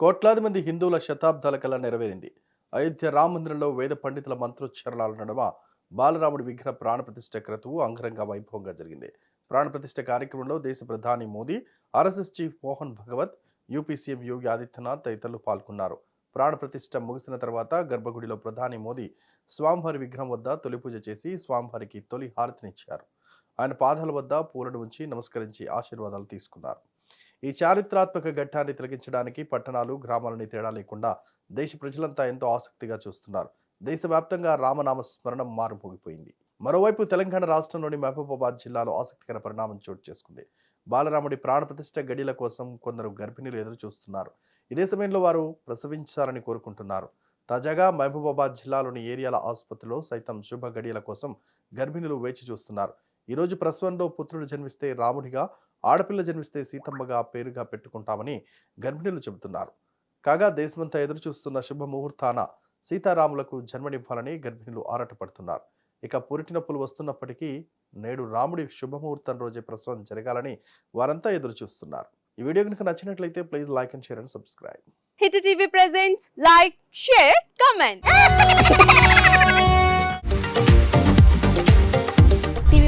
కోట్లాది మంది హిందువుల శతాబ్దాల కల నెరవేరింది. అయోధ్య రామ మందిరంలో వేద పండితుల మంత్రోచ్చరణాల నడుమ బాలరాముడి విగ్రహ ప్రాణప్రతిష్ఠ క్రతువు అంగరంగ వైభవంగా జరిగింది. ప్రాణప్రతిష్ఠ కార్యక్రమంలో దేశ ప్రధాని Modi RSS chief Mohan Bhagwat UP CM Yogi Adityanath తదితరులు పాల్గొన్నారు. ప్రాణప్రతిష్ఠ ముగిసిన తర్వాత గర్భగుడిలో ప్రధాని మోదీ స్వామివారి విగ్రహం వద్ద తొలి పూజ చేసి స్వామివారికి తొలి హారతినిచ్చారు. ఆయన పాదాల వద్ద పూలను ఉంచి నమస్కరించి ఆశీర్వాదాలు తీసుకున్నారు. ఈ చారిత్రాత్మక ఘట్టాన్ని తిలకించడానికి పట్టణాలు గ్రామాలని తేడా లేకుండా దేశ ప్రజలంతా ఎంతో ఆసక్తిగా చూస్తున్నారు. దేశవ్యాప్తంగా రామనామ స్మరణం మారుమోగిపోయింది. మరోవైపు తెలంగాణ రాష్ట్రంలోని మహబూబాబాద్ జిల్లాలో ఆసక్తికర పరిణామం చోటు చేసుకుంది. బాలరాముడి ప్రాణప్రతిష్ఠ గడిల కోసం కొందరు గర్భిణీలు ఎదురు చూస్తున్నారు. ఇదే సమయంలో వారు ప్రసవించాలని కోరుకుంటున్నారు. తాజాగా మహబూబాబాద్ జిల్లాలోని ఏరియాల ఆసుపత్రిలో సైతం శుభ గడియల కోసం గర్భిణులు వేచి చూస్తున్నారు. ఈరోజు ప్రసవంలో పుత్రుడు జన్మిస్తే రాముడిగా ఆడపిల్ల జన్మిస్తే సీతమ్మగా పేరుగా పెట్టుకుంటామని గర్భిణులు చెబుతున్నారు. కాగా దేశమంతా ఎదురు చూస్తున్న శుభ ముహూర్తాన సీతారాములకు జన్మనివ్వాలని గర్భిణులు ఆరాటపడుతున్నారు. ఇక పురిటి నొప్పులు వస్తున్నప్పటికీ నేడు రాముడి శుభముహూర్తం రోజే ప్రసవం జరగాలని వారంతా ఎదురు చూస్తున్నారు ఈ వీడియో కనుక నచ్చినట్లయితే please like and share and subscribe. Hit TV presents like share comment.